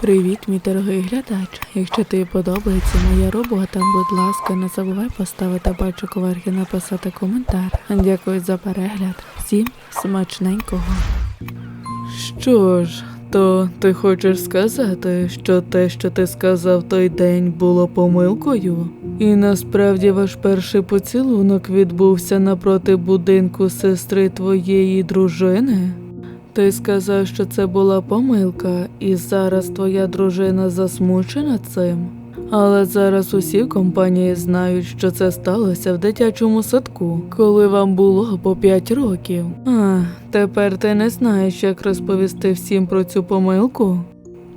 Привіт, мій дорогий глядач. Якщо тобі подобається моя робота, будь ласка, не забувай поставити пальчик уверх і написати коментар. Дякую за перегляд. Всім смачненького. Що ж, то ти хочеш сказати, що те, що ти сказав той день, було помилкою? І насправді ваш перший поцілунок відбувся напроти будинку сестри твоєї дружини? Ти сказав, що це була помилка, і зараз твоя дружина засмучена цим. Але зараз усі компанії знають, що це сталося в дитячому садку, коли вам було по 5 років. А, тепер ти не знаєш, як розповісти всім про цю помилку?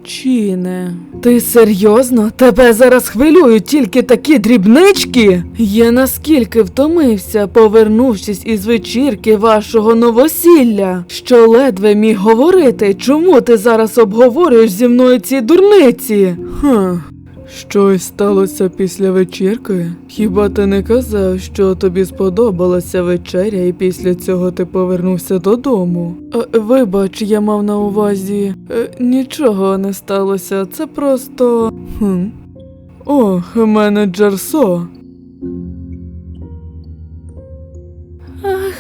Чи не? Ти серйозно? Тебе зараз хвилюють тільки такі дрібнички? Я наскільки втомився, повернувшись із вечірки вашого новосілля, що ледве міг говорити, чому ти зараз обговорюєш зі мною ці дурниці? Хм. Щось сталося після вечірки? Хіба ти не казав, що тобі сподобалася вечеря, і після цього ти повернувся додому? Е, вибач, я мав на увазі. Е, нічого не сталося, це просто. Хм. О, менеджер Со. Ах.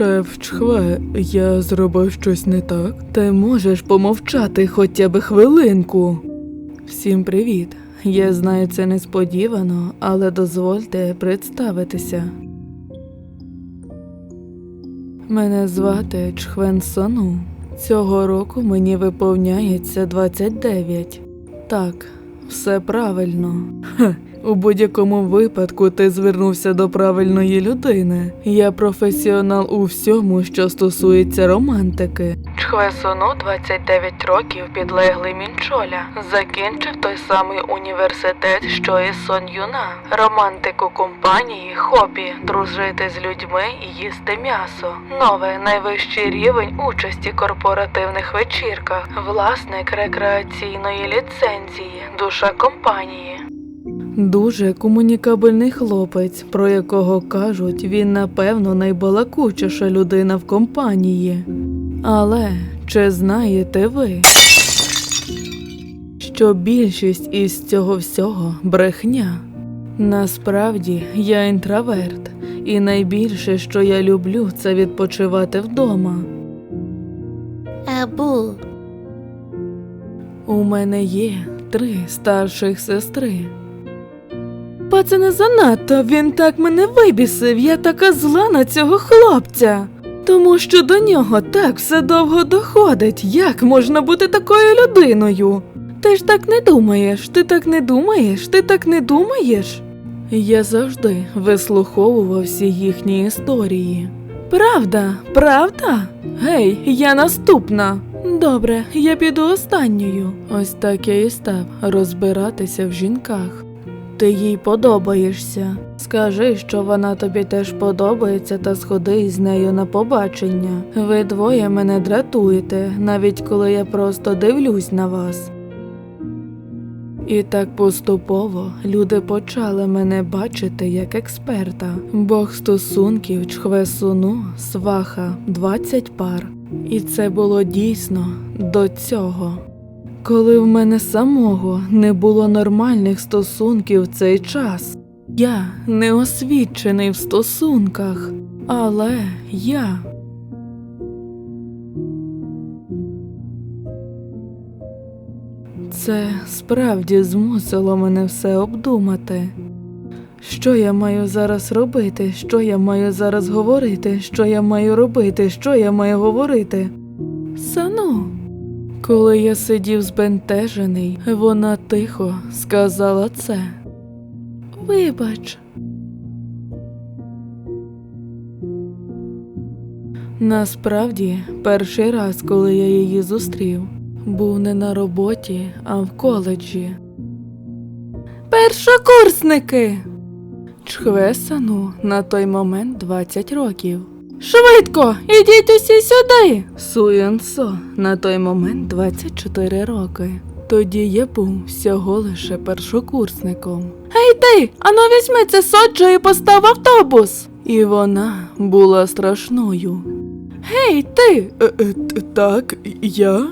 Шеф Чхве, я зробив щось не так. Ти можеш помовчати хоча б хвилинку. Всім привіт. Я знаю це несподівано, але дозвольте представитися. Мене звати Чхвен Сону. Цього року мені виповняється 29. Так, все правильно. Ха, у будь-якому випадку ти звернувся до правильної людини. Я професіонал у всьому, що стосується романтики. Чхвесону 29 років підлеглий Мінчоля. Закінчив той самий університет, що і Сон Юна. Романтику компанії, хобі, дружити з людьми і їсти м'ясо. Нове найвищий рівень участі корпоративних вечірках, власник рекреаційної ліцензії, душа компанії. Дуже комунікабельний хлопець, про якого кажуть, він напевно найбалакучіша людина в компанії. Але чи знаєте ви, що більшість із цього всього брехня? Насправді я інтроверт, і найбільше, що я люблю, це відпочивати вдома. Абу, У мене є три старших сестри. Па це не занадто, він так мене вибісив, я така зла на цього хлопця. Тому що до нього так все довго доходить. Як можна бути такою людиною? Ти ж так не думаєш, ти так не думаєш, ти так не думаєш? Я завжди вислуховував всі їхні історії. Правда, правда? Гей, я наступна. Добре, я піду останньою. Ось так я і став розбиратися в жінках. Ти їй подобаєшся. Скажи, що вона тобі теж подобається, та сходи із нею на побачення. Ви двоє мене дратуєте, навіть коли я просто дивлюсь на вас. І так поступово люди почали мене бачити як експерта. Бог стосунків Чхвесуну, сваха, 20 пар. І це було дійсно до цього. Коли в мене самого не було нормальних стосунків в цей час. Я не освічений в стосунках, але я. Це справді змусило мене все обдумати. Що я маю зараз робити? Що я маю зараз говорити? Що я маю робити? Що я маю говорити? Сану. Коли я сидів збентежений, вона тихо сказала це. Вибач. Насправді, перший раз, коли я її зустрів, був не на роботі, а в коледжі. Першокурсники. Чхвесану на той момент 20 років. Швидко, ідіть усі сюди. Суєнсо на той момент 24 роки. Тоді я був всього лише першокурсником. Гей ти, ану візьми це соджо і постав автобус. І вона була страшною. Гей, ти. Е, е, так, я?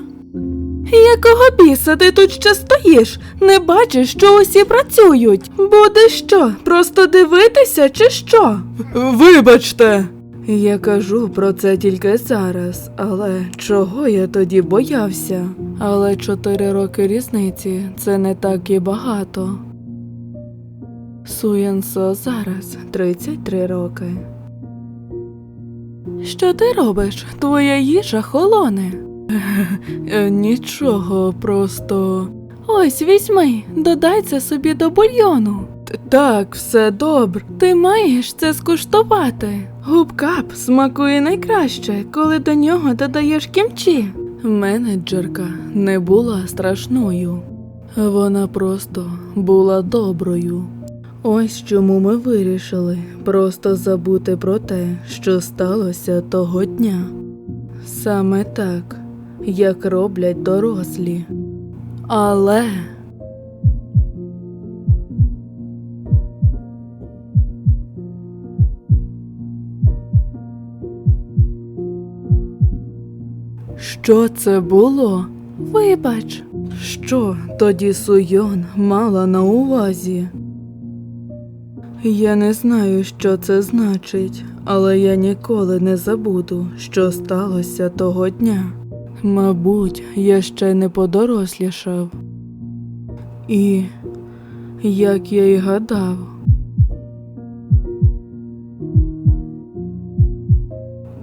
Якого біса ти тут ще стоїш? Не бачиш, що усі працюють? Буде що? Просто дивитися чи що? Вибачте. Я кажу про це тільки зараз, але чого я тоді боявся? Але чотири роки різниці це не так і багато. Суєнсо зараз 33 роки. Що ти робиш? Твоя їжа холоне. Е, Нічого, просто. Ось візьми, додай це собі до бульйону. Так, все добре. Ти маєш це скуштувати. Губкап смакує найкраще, коли до нього додаєш кімчі. Менеджерка не була страшною. Вона просто була доброю. Ось чому ми вирішили просто забути про те, що сталося того дня. Саме так, як роблять дорослі. Але. Що це було? Вибач. Що тоді Суйон мала на увазі? Я не знаю, що це значить, але я ніколи не забуду, що сталося того дня. Мабуть, я ще не подорослішав. І, як я й гадав,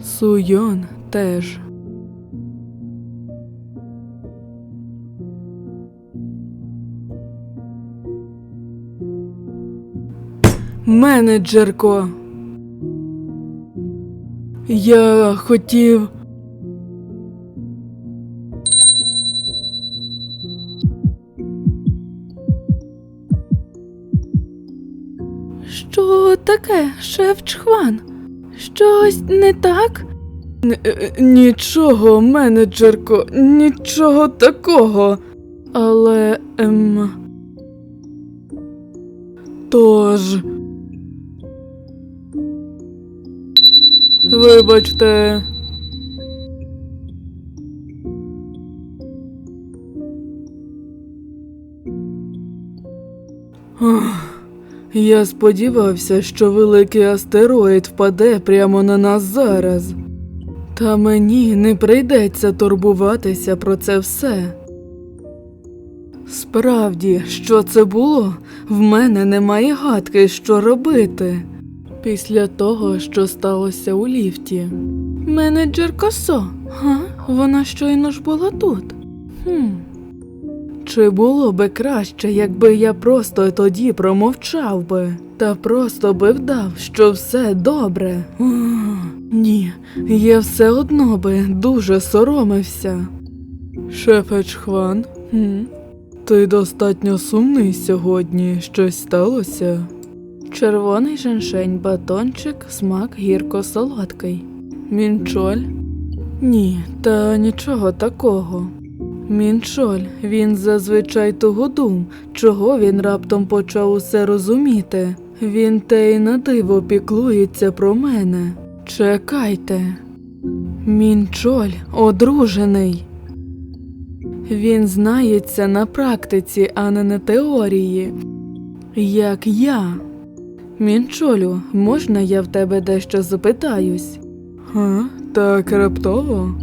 Суйон теж. Менеджерко. Я хотів. Що таке, шеф Чхван? Щось не так? е, Нічого, менеджерко, нічого такого. Але ем. Тож. Вибачте. Я сподівався, що великий астероїд впаде прямо на нас зараз. Та мені не прийдеться турбуватися про це все. Справді, що це було? В мене немає гадки, що робити. Після того, що сталося у ліфті. Менеджер Косо, га? Вона щойно ж була тут. Хм. Чи було би краще, якби я просто тоді промовчав би, та просто би вдав, що все добре? Ух, Ні, я все одно би дуже соромився. Шефе Чхван, хм? ти достатньо сумний сьогодні. Щось сталося? Червоний женшень, батончик, смак гірко-солодкий. Мінчоль? Ні, та нічого такого. Мінчоль, він зазвичай тугодум, чого він раптом почав усе розуміти. Він те й на диво піклується про мене. Чекайте. Мінчоль одружений. Він знається на практиці, а не на теорії. Як я. Мінчолю, можна я в тебе дещо запитаюсь? Га? Так раптово?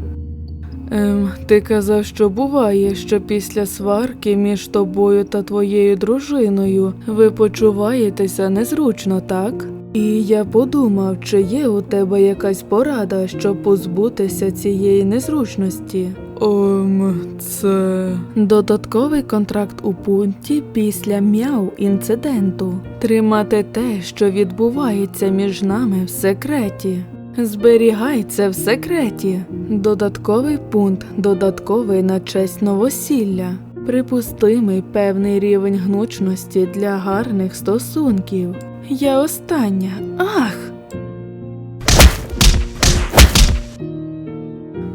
Ем, ти казав, що буває, що після сварки між тобою та твоєю дружиною ви почуваєтеся незручно, так? І я подумав, чи є у тебе якась порада, щоб позбутися цієї незручності. Ом, це. Додатковий контракт у пункті після м'яу інциденту. Тримати те, що відбувається між нами в секреті. Зберігай це в секреті. Додатковий пункт, додатковий на честь новосілля. Припустимий певний рівень гнучності для гарних стосунків. Я остання. Ах!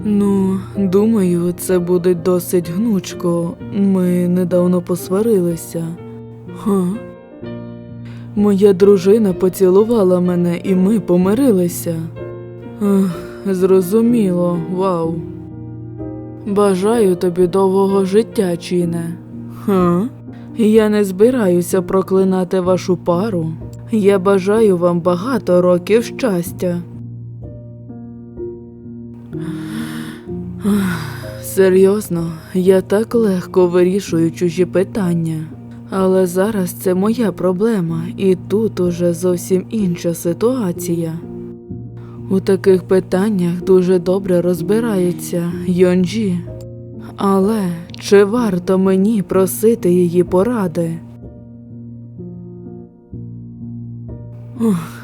Ну, думаю, це буде досить гнучко. Ми недавно посварилися. Ха? Моя дружина поцілувала мене і ми помирилися. Ех, зрозуміло, вау. Бажаю тобі довгого життя, Чіне. Ха? Я не збираюся проклинати вашу пару. Я бажаю вам багато років щастя. Серйозно, я так легко вирішую чужі питання. Але зараз це моя проблема, і тут уже зовсім інша ситуація. У таких питаннях дуже добре розбирається Йонджі. Але чи варто мені просити її поради?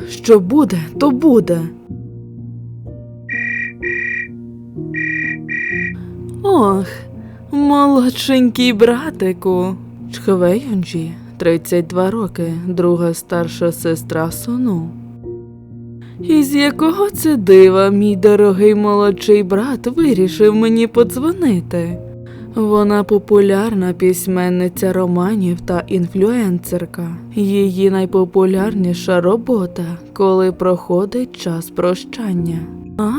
Що буде, то буде. Ох, молодшенький братику. Чхве Йонджі, 32 роки, друга старша сестра Сону. Із якого це дива мій дорогий молодший брат вирішив мені подзвонити? Вона популярна письменниця романів та інфлюенсерка. Її найпопулярніша робота, коли проходить час прощання. А,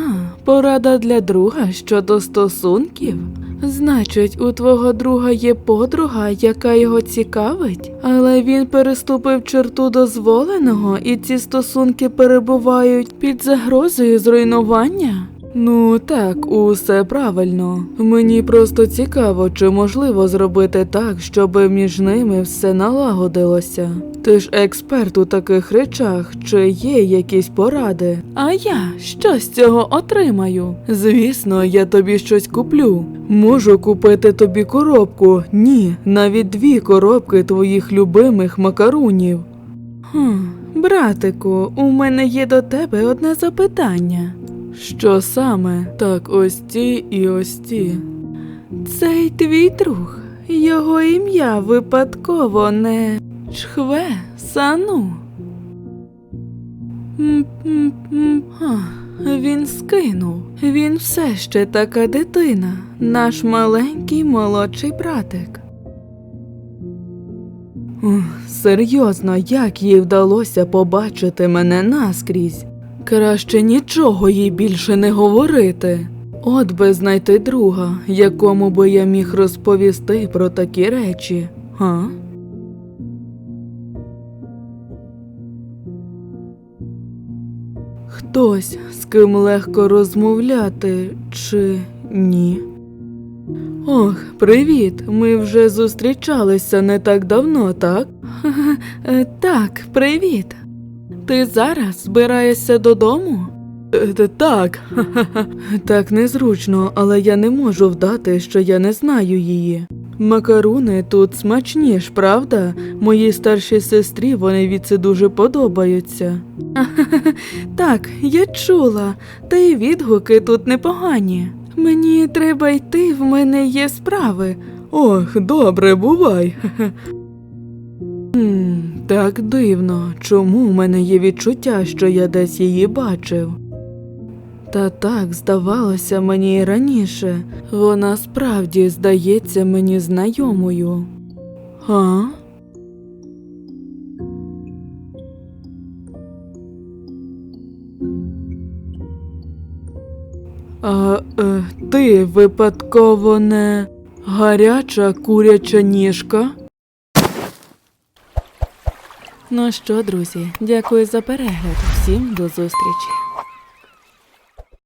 порада для друга щодо стосунків. Значить, у твого друга є подруга, яка його цікавить, але він переступив черту дозволеного, і ці стосунки перебувають під загрозою зруйнування. Ну так, усе правильно. Мені просто цікаво, чи можливо зробити так, щоб між ними все налагодилося. Ти ж експерт у таких речах, чи є якісь поради? А я що з цього отримаю? Звісно, я тобі щось куплю. Можу купити тобі коробку. Ні, навіть дві коробки твоїх любимих макарунів. Хм, братику, у мене є до тебе одне запитання. Що саме? Так, ось ті і ось ті. Цей твій друг. Його ім'я випадково не Чхве Сану. А, Він скинув. Він все ще така дитина, наш маленький молодший братик. Серйозно, як їй вдалося побачити мене наскрізь? Краще нічого їй більше не говорити. От би знайти друга, якому би я міг розповісти про такі речі, га? Хтось, з ким легко розмовляти, чи ні? Ох, привіт! Ми вже зустрічалися не так давно, так? Е, Так, привіт. Ти зараз збираєшся додому? Е, Так, так незручно, але я не можу вдати, що я не знаю її. Макаруни тут смачні ж, правда? Моїй старшій сестрі вони від це дуже подобаються. Так, я чула, та й відгуки тут непогані. Мені треба йти, в мене є справи. Ох, добре, бувай. Так дивно, чому в мене є відчуття, що я десь її бачив. Та так здавалося мені і раніше. Вона справді здається мені знайомою. А? А е, ти випадково не гаряча куряча ніжка? Ну що, друзі, дякую за перегляд. Всім до зустрічі.